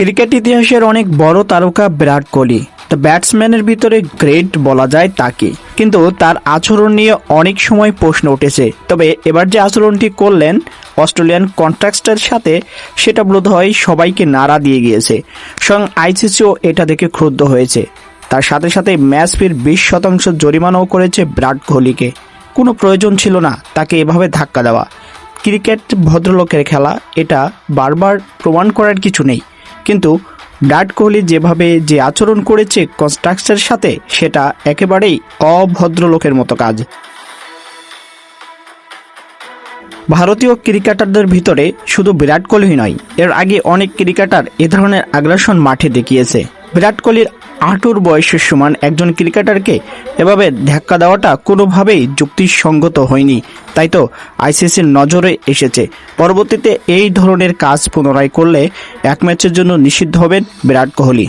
Cricket ইতিহাসের অনেক বড় তারকা বিরাট কোহলি। তো ব্যাটসম্যানের ভিতরে গ্রেট বলা যায় তাকে। কিন্তু তার আচরণ নিয়ে অনেক সময় প্রশ্ন উঠেছে। তবে এবার যে আচরণটি করলেন অস্ট্রেলিয়ান কন্ট্রাক্টের সাথে, সেটা বোধ হয় সবাইকে নাড়া দিয়ে গিয়েছে। স্বয়ং আইসিসিও এটা দেখে ক্রুদ্ধ হয়েছে। তার সাথে সাথে ম্যাচ ফির বিশ শতাংশ জরিমানাও করেছে বিরাট কোহলিকে। কোনো প্রয়োজন ছিল না তাকে এভাবে ধাক্কা দেওয়া। ক্রিকেট ভদ্রলোকের খেলা, এটা বারবার প্রমাণ করার কিছু নেই। কিন্তু বিরাট কোহলি যেভাবে যে আচরণ করেছে কনস্ট্রাকশনের সাথে, সেটা একেবারেই অভদ্রলোকের মতো কাজ। ভারতীয় ক্রিকেটারদের ভিতরে শুধু বিরাট কোহলি নয়, এর আগে অনেক ক্রিকেটার এ ধরনের আগ্রাসন মাঠে দেখিয়েছে। বিরাট কোহলির আটুর বয়সের সমান একজন ক্রিকেটারকে এভাবে ধাক্কা দেওয়াটা কোনোভাবেই যুক্তিসঙ্গত হয়নি। তাই তো আইসিসির নজরে এসেছে। পরবর্তীতে এই ধরনের কাজ পুনরায় করলে এক ম্যাচের জন্য নিষিদ্ধ হবেন বিরাট কোহলি।